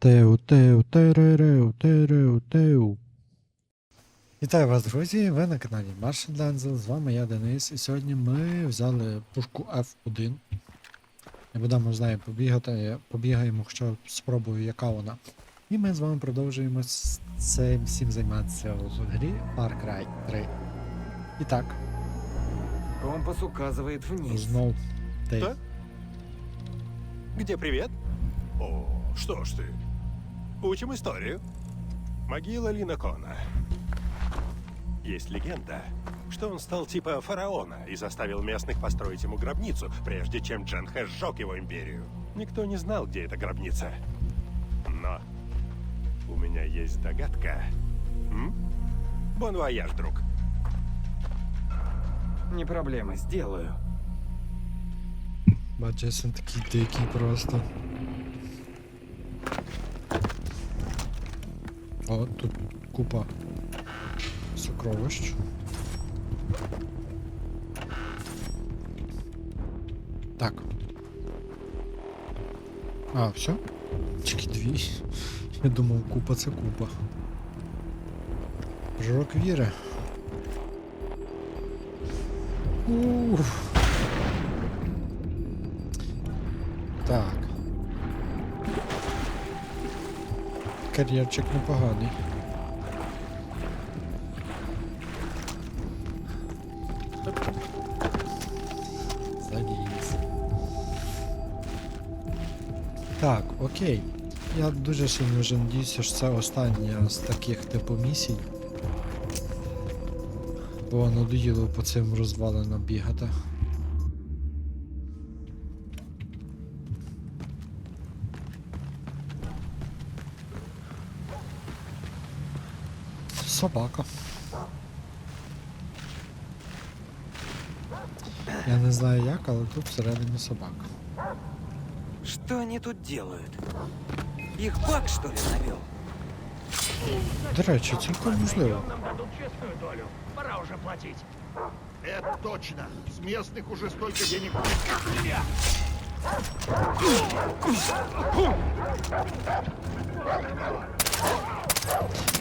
Теу, теу, теререу, тереу, теу. Вітаю вас, друзі! Ви на каналі Martian Denzel, з вами я Денис, і сьогодні ми взяли пушку F1. І будемо з нею побігати, побігаємо, хоча спробую, яка вона. І ми з вами продовжуємо цим всім займатися в грі Far Cry 3. І так, Компас указывает вниз. знов. Да? Где привет? О, что ж ты. Учим историю. Могила Линокона. Есть легенда, что он стал типа фараона и заставил местных построить ему гробницу, прежде чем Джанхэ сжег его империю. Никто не знал, где эта гробница. Но у меня есть догадка. М? Бон вояж, друг. Не проблема, сделаю. Бачиш, він такий дикий просто. О, тут купа сокровищ. Так. А, все? Тільки дві. Я думав, купа це купа. Жирок віри. Уф. Кар'єрчик непоганий. Так, окей. Я дуже сильно вже надіюся, що це остання з таких типу місій. Бо надоїло по цим розвалинам бігати. Собака. Я не знаю як, але тут всередині собака. Что они тут делают? Их баг, что ли, навел? До речі, цілком можливо. Нам дадут честную долю. Пора уже платить. Это точно. С местных уже столько денег.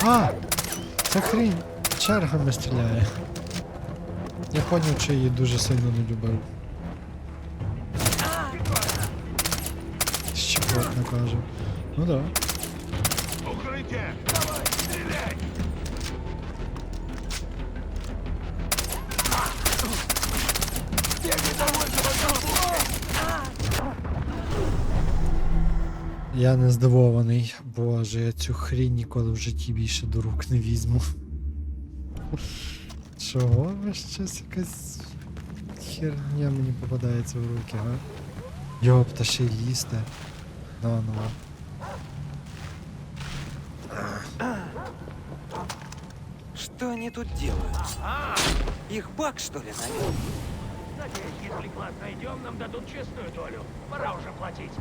А! Ця хрінь чергами стріляє. Я поняв, що її дуже сильно не любив. Щепотно каже. Ну да. Укрытие! Я не здивований. Боже, я цю хрінь ніколи в житті більше до рук не візьму. Чого ви щось якась херня мені попадається в руки, га? Йопта, ще й їсти. Ну, ну. Что они тут делают? Их баг, что ли, навел? Надеюсь, если клад найдем, нам дадут честную долю. Пора уже платить.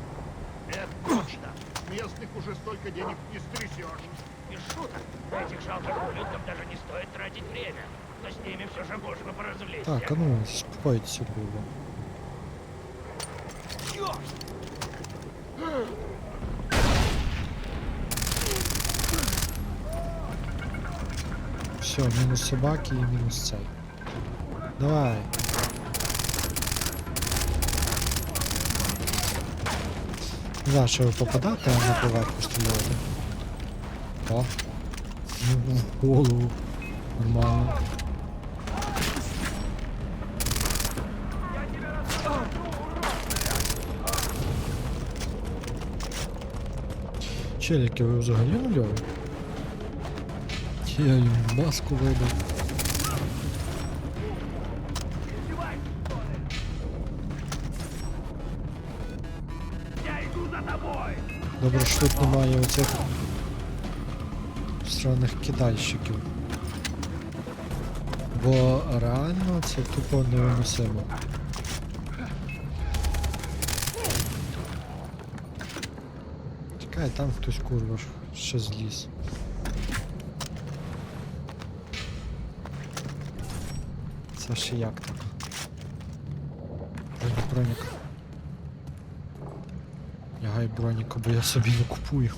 Это точно. С местных уже столько денег не стрясешь. Без шуток. На этих жалких ублюдков даже не стоит тратить время. Но с ними все же можно поразвлечься. Так, а ну, спокойтесь було. Все, мінус собаки і мінус цей. Давай. Не знаю, що ви попадати, а не поверху стріляти. О. Ну, В голову. Нормально. Челіки, ви взагалі нульові? Я їм маску вибив. Добре, що тут немає оцих странних кидальщиків. Бо реально це тупо невиносимо. Чекай, там хтось курва ще зліз. Це ще як так? Бронік, бронік вдягай броніку, бо я собі не купую.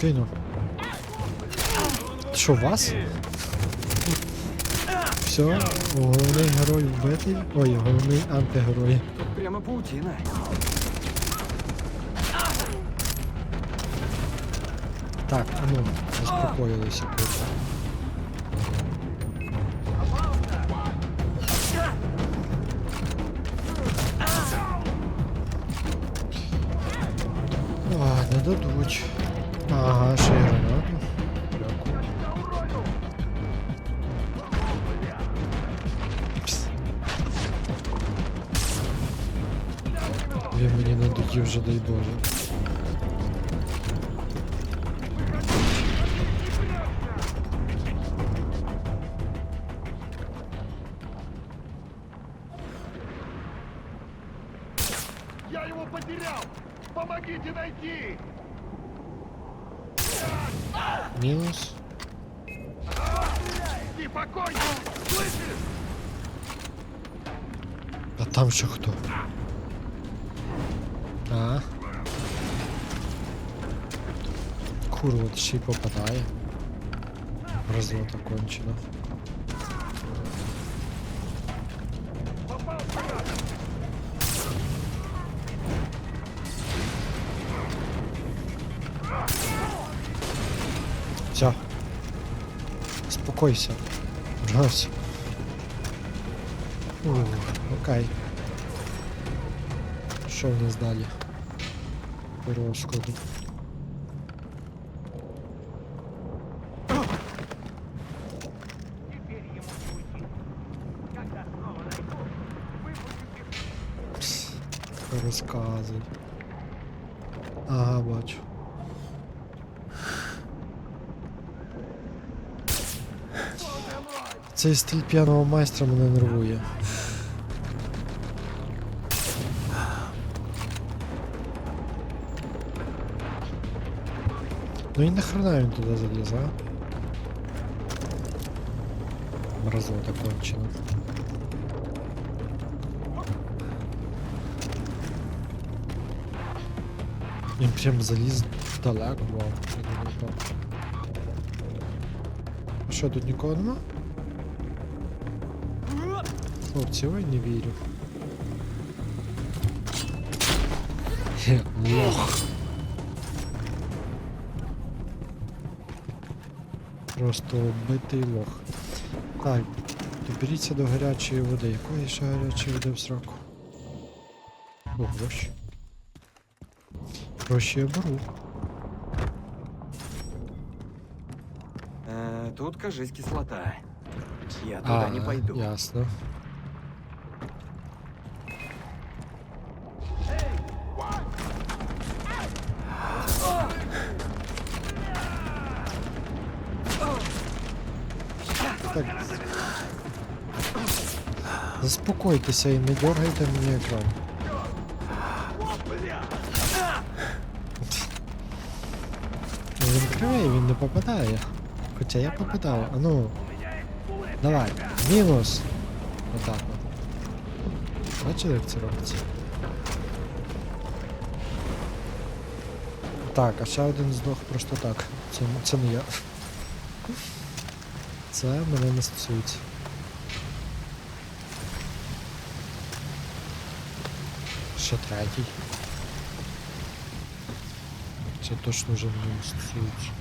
Кинув. Що вас? Все, головний герой вбитий. Ой, головний антигерой. Прямо паутина. Так, а ну, заспокоїлися тут. А, не дадуть. Ага, ще й гранату. Дякую. Пс. Він мені надоїв вже, дай Боже. Курва, ще й попадає. Розвода кончена. Все. Спокойся. Джось. Окей. Що в нас далі? По розкладу. Теперь ему не уйти. Когда снова найду, выпустим их Пс, Розказуй. Ага, бачу. Цей стиль п'яного майстра мене нервує. Ну і нахрена він туди заліз, а? Мразота кончена. Він прям заліз далеко, вау. А що, тут нікого нема? Хлопці, ой, не вірю. Хе, лох. Просто оббитий лох. Так, доберіться до гарячої води. Якої ще гарячої води в сраку? О, гроші. Гроші я беру. Э, тут, кажись, кислота. Я туда не пойду. Ясно. Так. Заспокойтеся і не дергайте мені екран. кривий, він не попадає. Хоча я попадав. А ну. Давай. Мінус. Отак от. Бачили, як це робиться? Так, а ще один здох просто так. Це, це не я. Це мене не стосується. Ще третій. Це точно вже мене не стосується.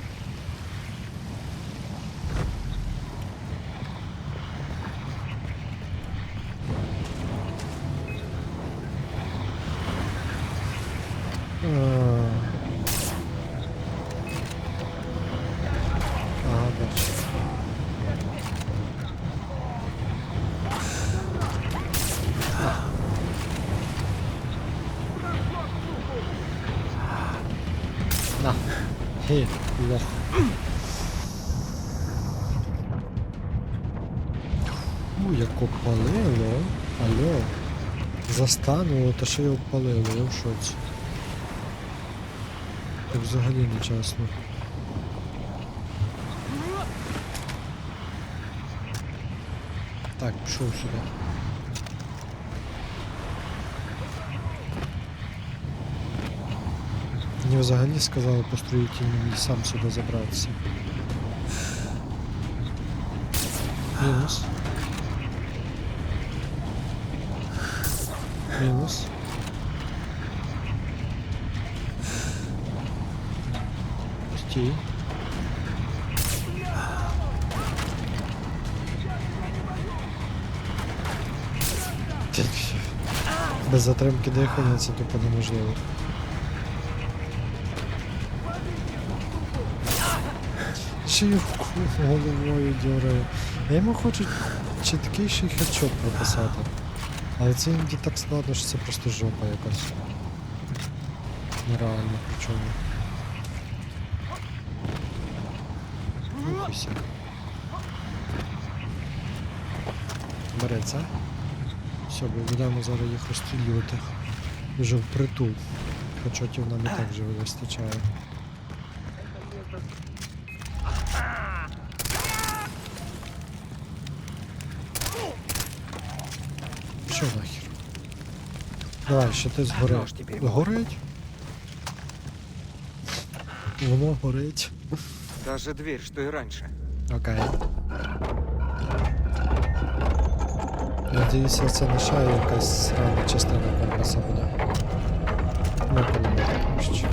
На. Хе, лох. У, як опалило. Алло. Застануло, та ще й опалило, я в шоці. Так взагалі не чесно. Так, пішов сюди. Мені взагалі сказали по строїтельному і сам сюди забратися. Мінус. Мінус. Стій. Без затримки дихання це тупо неможливо. Ще головою дьорає. Я йому хочу чіткіший хедшот прописати. Але це іноді так складно, що це просто жопа якась. Нереально причому. Береться. Все, бо будемо зараз їх розстрілювати. Вже впритул. Хедшотів нам і так вже вистачає. Що нахер? Давай, ще ти згори. Горить? Воно горить. Та же дверь, что и раньше. Окей. Надіюся, це не ще якась срана частина компаса буде. Ми поломали ще.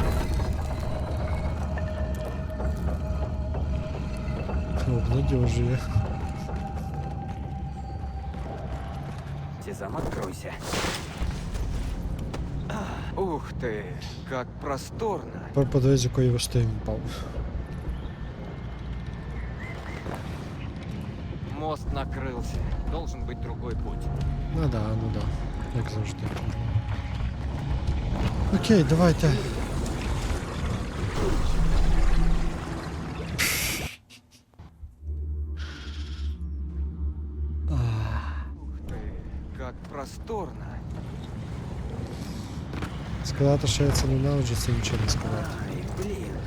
Обнадежує. Сезам, откройся. Ух ты, как просторно. З якої висоти він впав. Мост накрылся. Должен быть другой путь. Ну да, ну да. Як завжди. Окей, давайте. Сказати, що я це ненавиджу, це нічого не сказати. Ай, блин.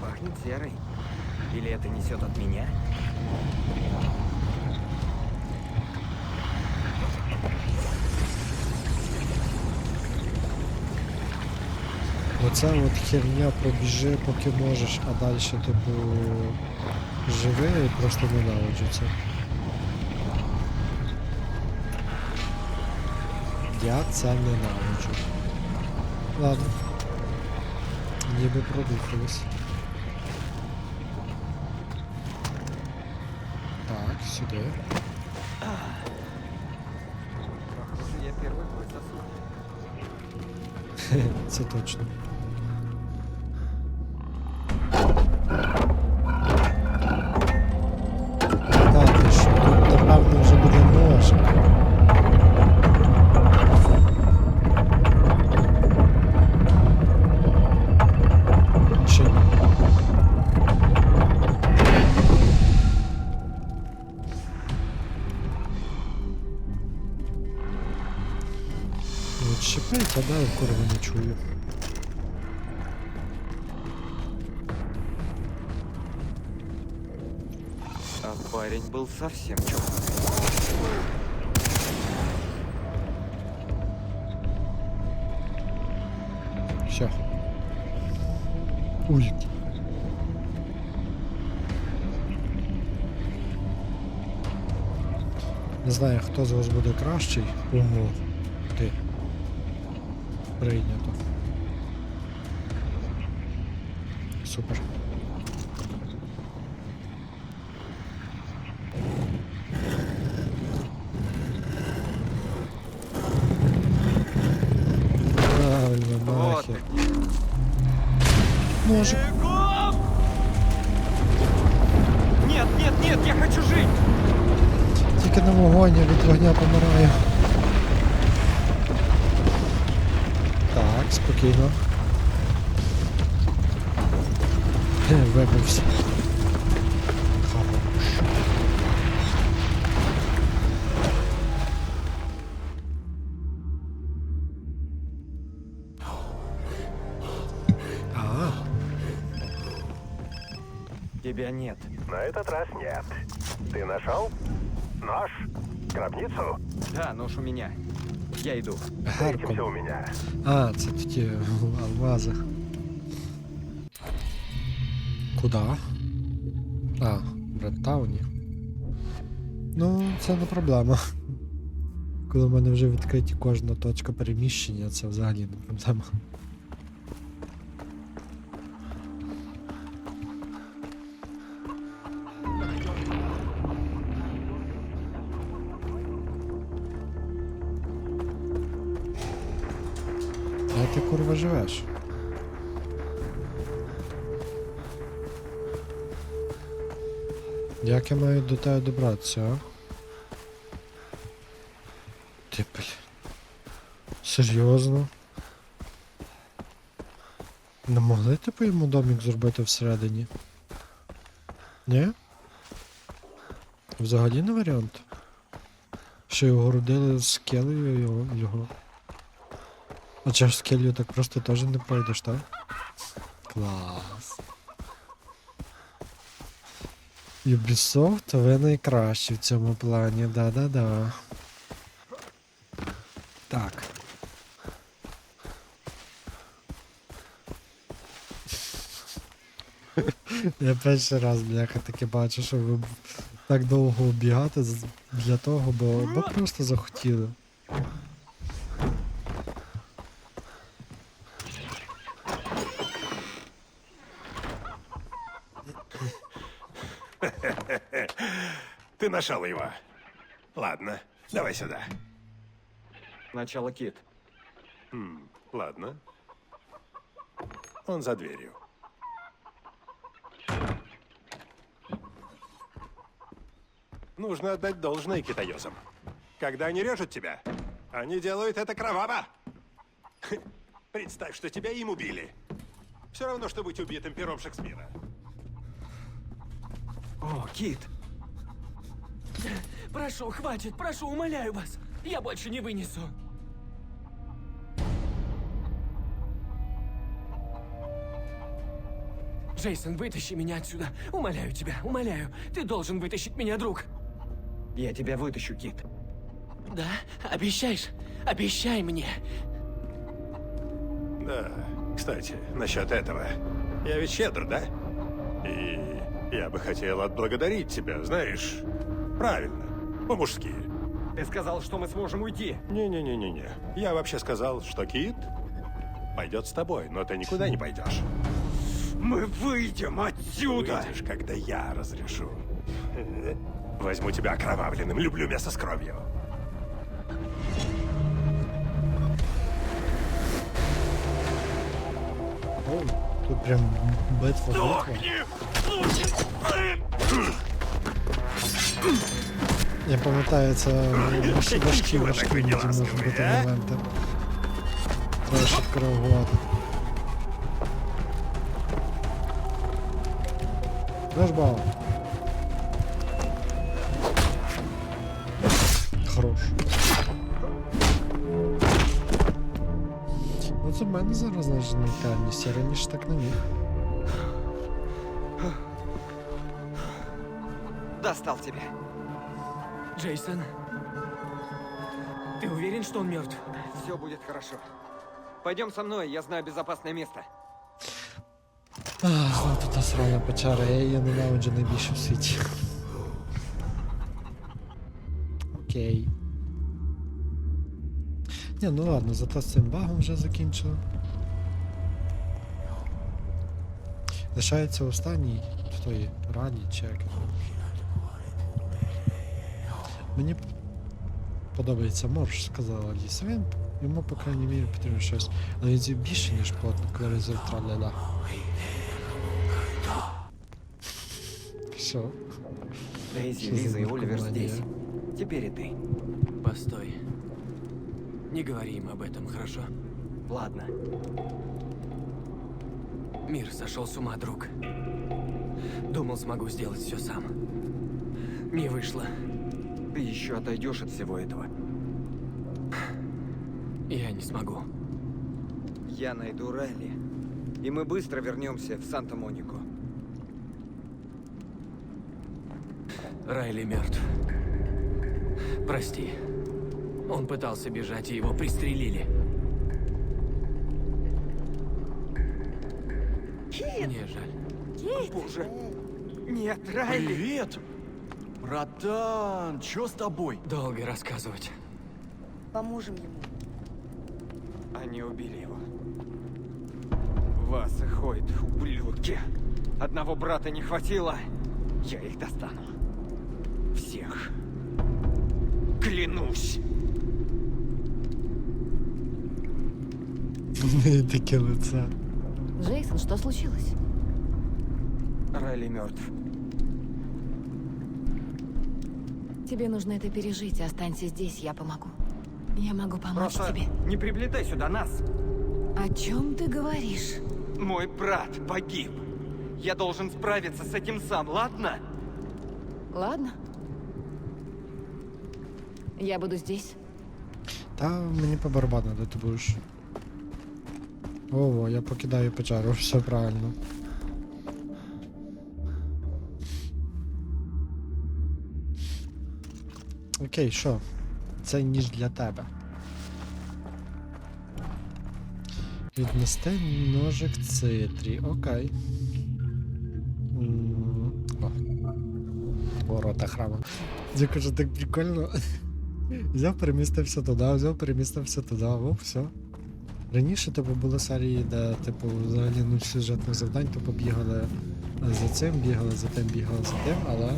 Пахнет серой. Или это несет от меня? Оця от херня пробіжи, поки можеш, а далі, типу, живи і просто ненавиджу це. Я це ненавиджу. Ладно. Ніби продухались. Так, сюди. Похоже, я первый бой засунул. Це точно. А парень был совсем черный. Все. Ой. Не знаю, хто з вас буде кращий. Ого. Ти. Прийнято. Супер. Вогонь, від вогня помираю. Так, спокійно. Вибився. Хорош. А, Тебя нет. На этот раз нет. Ты нашел? Нож? Гробницу? Да, ну нож у меня. Я иду. Гарком. Встретимся у меня. А, це в ті в вазах. Куда? А, в Брентауні. Ну, це не проблема. Коли в мене вже відкриті кожна точка переміщення, це взагалі не проблема. Ти курва живеш? Як я маю до тебе добратися, а? Ти бля. Серйозно? Не могли типу йому домик зробити всередині? Ні? Взагалі не варіант. Що його родили з келею його, його. А чого ж з келею так просто теж не пройдеш, так? Клас. Ubisoft, ви найкращі в цьому плані, да-да-да. Так. Я перший раз, бляха, таке бачу, що ви так довго бігати для того, бо, бо просто захотіли. Нашел его. Ладно, давай сюда. Начало Кит. Ладно. Он за дверью. Нужно отдать должное китаёзам. Когда они режут тебя, они делают это кроваво. Представь, что тебя им убили. Все равно, что быть убитым пером Шекспира. О, Кит. Прошу, хватит, прошу, умоляю вас. Я больше не вынесу. Джейсон, вытащи меня отсюда. Умоляю тебя, умоляю. Ты должен вытащить меня, друг. Я тебя вытащу, Кит. Да? Обещаешь? Обещай мне. Да, кстати, насчет этого. Я ведь щедр, да? И я бы хотел отблагодарить тебя, знаешь, правильно, по-мужски. Ты сказал, что мы сможем уйти. Не-не-не-не-не. Я вообще сказал, что Кит пойдет с тобой, но ты никуда не пойдешь. Мы выйдем отсюда! Выйдешь, когда я разрешу. Возьму тебя окровавленным, люблю мясо с кровью. О, тут прям битва битва. Я пам'ятаю, це важ- важкі Чого важкі такий іноді можуть неласковий, бути а? моменти. Треба швидко реагувати. Флешбал. Хорош. Ну це в мене зараз знаєш унікальність, я раніше так не міг. Достал тебя. Джейсон, ты уверен, что он мертв? Все будет хорошо. Пойдем со мной, я знаю безопасное место. Ах, знову та срана печера, я її ненавиджу найбільше в світі. Окей. Ні, ну ладно, зато з цим багом вже закінчили. Лишається останній в той раді чи як. його. Мені п- подобається морж, сказала Аліса. Він йому, по крайній мірі, потрібно щось. Але він з'їв більше, ніж плотник, вирізав траля-ля. Що? Дейзи, Что за Лиза и Оливер наркомания? здесь. Теперь и ты. Постой. Не говори им об этом, хорошо? Ладно. Мир сошел с ума, друг. Думал, смогу сделать все сам. Не вышло. Ты еще отойдешь от всего этого. Я не смогу. Я найду Райли. И мы быстро вернемся в Санта-Монику. Райли мертв. Прости. Он пытался бежать, и его пристрелили. Мне жаль. Боже. Нет, Райли. Привет! Братан, чё с тобой? Долго рассказывать. Поможем ему. Они убили его. Вас и Хойт, ублюдки. Одного брата не хватило. Я их достану. Всех. Клянусь. Таке лице. Джейсон, что случилось? Райли мертв. Тебе нужно это пережить. Останься здесь, я помогу. Я могу помочь Просто тебе. не приплетай сюда нас. О чем ты говоришь? Мой брат погиб. Я должен справиться с этим сам, ладно? Ладно. Я буду здесь. Та мені по барабану, де ти будеш. Ого, я покидаю печеру, все правильно. Окей, що? Це ніж для тебе. Віднести ножик цитрі, окей. О. Ворота храму. Я кажу, так прикольно. Взяв, перемістився туди, взяв, перемістився туди, о, все. Раніше типу були серії, де типу взагалі нуль сюжетних завдань, типу бігали за цим, бігали за тим, бігали за тим, але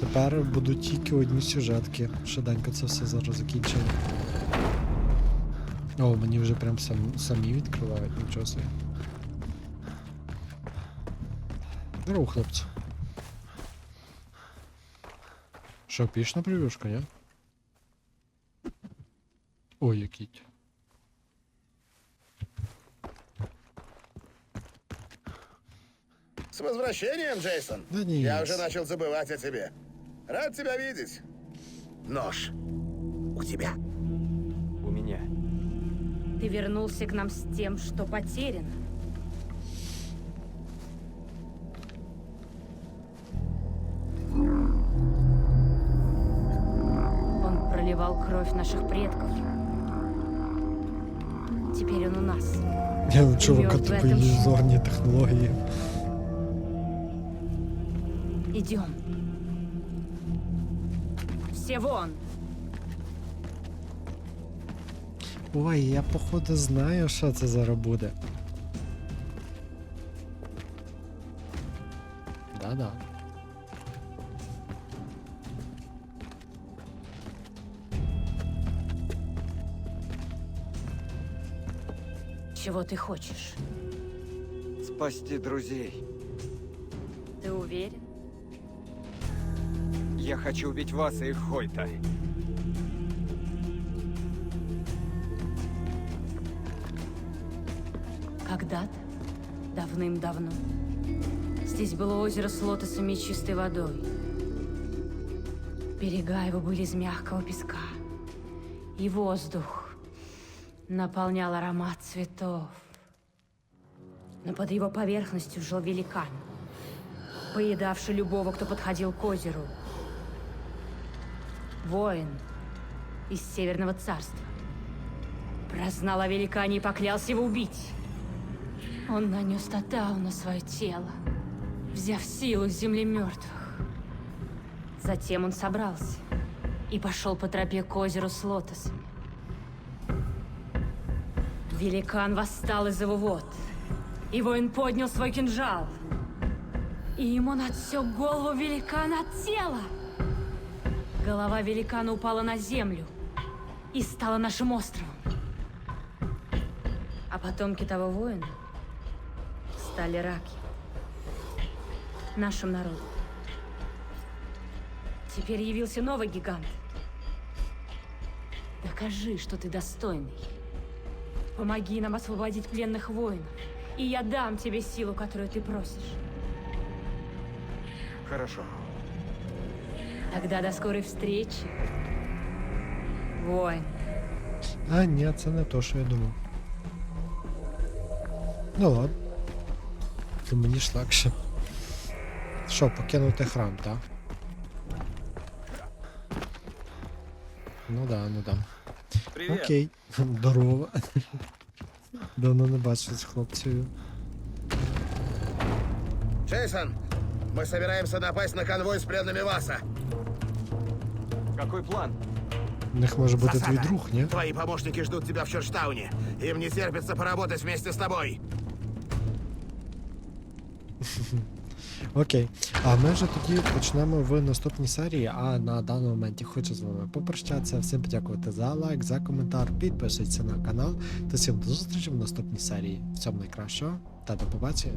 тепер будуть тільки одні сюжетки. Швиденько це все зараз закінчимо. О, мені вже прям сам, самі відкривають, нічого собі. Здорово, хлопці. Що, піш на прев'юшку, ні? Ой, який. С возвращением, Джейсон. Да не Я есть. уже начал забывать о тебе. Рад тебя видеть. Нож. У тебя. У меня. Ты вернулся к нам с тем, что потеряно. Он проливал кровь наших предков. Теперь он у нас. Я у чувака Мертв в тупо этом ілюзорні технології. Идем. Все вон! Ой, я походу знаю, що це зараз буде. Да-да. Чего ты хочешь? Спасти друзей. Хочу убить вас и Хойта. Когда-то, давным-давно, здесь было озеро с лотосами и чистой водой. Берега его были из мягкого песка, и воздух наполнял аромат цветов. Но под его поверхностью жил великан, поедавший любого, кто подходил к озеру. Воин из Северного царства. Прознал о великане и поклялся его убить. Он нанес татау на свое тело, взяв силу с земли мертвых. Затем он собрался и пошел по тропе к озеру с лотосами. Великан восстал из его вод, и воин поднял свой кинжал. И ему надсек голову великана от тела. Голова великана упала на землю и стала нашим островом. А потомки того воина стали раки. Нашим народом. Теперь явился новый гигант. Докажи, что ты достойный. Помоги нам освободить пленных воинов. И я дам тебе силу, которую ты просишь. Хорошо. Тогда до скорой встречи. Воин. А, ні, це не то, що я думав. Ну ладно. То мені ж легше. Що, покинути храм, так? Ну да, ну да. Окей. Здорово. Давно не бачив з хлопцею. Джейсон, мы собираемся напасть на конвой с пленными Васа. Какой план? У них може бути твій Засада. друг, ні? Твои помощники ждут тебя в Чорчтауне. Им не терпится поработать вместе с тобой. Окей. А ми вже тоді почнемо в наступній серії. А на даному моменті хочу з вами попрощатися. Всім подякувати за лайк, за коментар, підписуйтесь на канал. Та всім до зустрічі в наступній серії. Всього найкращого та до побачення.